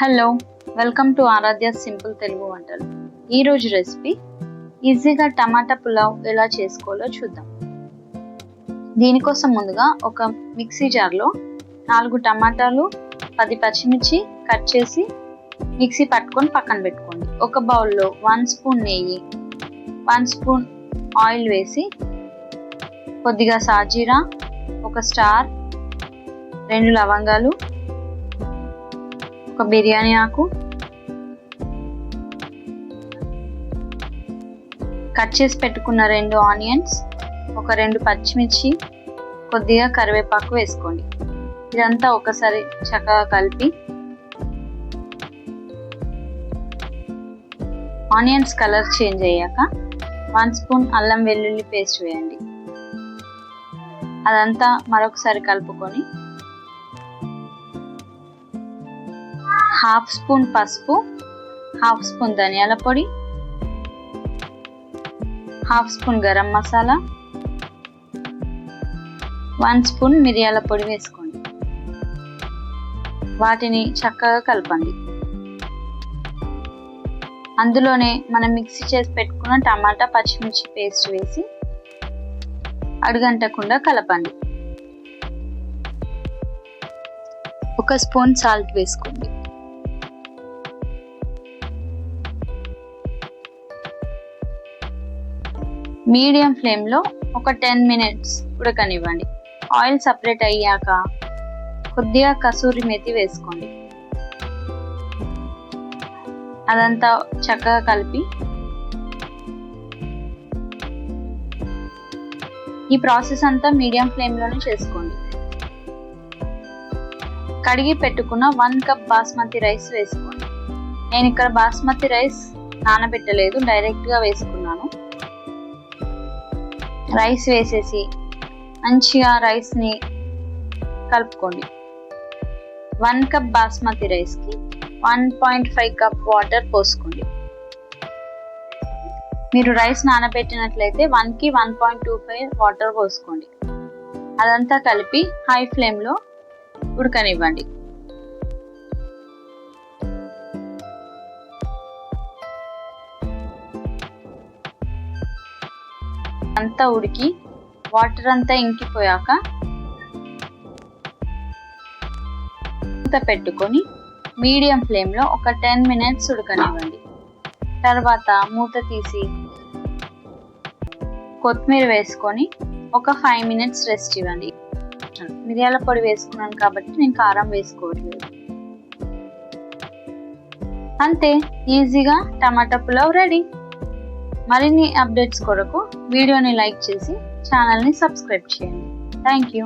Hello welcome to Aaradhya simple Telugu వంటలు ఈరోజు recipe ఈజీగా టమాటా పులావ్ ఎలా చేసుకోవాలో చూద్దాం. దీనికోసం ముందుగా ఒక మిక్సీ జార్లో నాలుగు టమాటాలు పది పచ్చిమిర్చి కట్ చేసి మిక్సీ పట్టుకొని పక్కన పెట్టుకోండి. ఒక బౌల్లో వన్ స్పూన్ నెయ్యి వన్ స్పూన్ ఆయిల్ వేసి కొద్దిగా సాజీరా ఒక స్టార్ రెండు లవంగాలు ఒక బిర్యానీ ఆకు. కట్ చేసి పెట్టుకున్న రెండు ఆనియన్స్ ఒక రెండు పచ్చిమిర్చి కొద్దిగా కరివేపాకు వేసుకోండి. ఇదంతా ఒకసారి చక్కగా కలిపి ఆనియన్స్ కలర్ చేంజ్ అయ్యాక వన్ స్పూన్ అల్లం వెల్లుల్లి పేస్ట్ వేయండి. అదంతా మరొకసారి కలుపుకొని హాఫ్ స్పూన్ పసుపు హాఫ్ స్పూన్ ధనియాల పొడి half spoon garam masala one spoon మిరియాల పొడి వేసుకోండి. వాటిని చక్కగా కలపండి. అందులోనే మనం మిక్సీ చేసి పెట్టుకున్న టమాటా పచ్చిమిర్చి పేస్ట్ వేసి అడుగంటకుండా కలపండి. ఒక స్పూన్ సాల్ట్ వేసుకోండి. మీడియం ఫ్లేమ్లో ఒక టెన్ మినిట్స్ ఉడకనివ్వండి. ఆయిల్ సపరేట్ అయ్యాక కొద్దిగా కసూరి మెతి వేసుకోండి. అదంతా చక్కగా కలిపి ఈ ప్రాసెస్ అంతా మీడియం ఫ్లేమ్లోనే చేసుకోండి. కడిగి పెట్టుకున్న వన్ కప్ బాస్మతి రైస్ వేసుకోండి. నేను ఇక్కడ బాస్మతి రైస్ నానబెట్టలేదు డైరెక్ట్గా వేసుకున్నాను. రైస్ వేసేసి మంచిగా రైస్ని కలుపుకోండి. వన్ కప్ బాస్మతి రైస్కి one point five cup water పోసుకోండి. మీరు రైస్ నానబెట్టినట్లయితే వన్కి one point two five water పోసుకోండి. అదంతా కలిపి హై ఫ్లేమ్లో ఉడకనివ్వండి. అంతా ఉడికి వాటర్ అంతా ఇంకిపోయాక మూత పెట్టుకొని మీడియం ఫ్లేమ్లో ఒక టెన్ మినిట్స్ ఉడకనివ్వండి. తర్వాత మూత తీసి కొత్తిమీర వేసుకొని ఒక ఫైవ్ మినిట్స్ రెస్ట్ ఇవ్వండి. మిరియాల పొడి వేసుకున్నాను కాబట్టి నేను కారం వేసుకోవట్లేదు. అంతే ఈజీగా టమాటా పులావ్ రెడీ. మరిన్ని అప్డేట్స్ కొరకు వీడియోని లైక్ చేసి ఛానల్ని సబ్స్క్రైబ్ చేయండి. Thank you.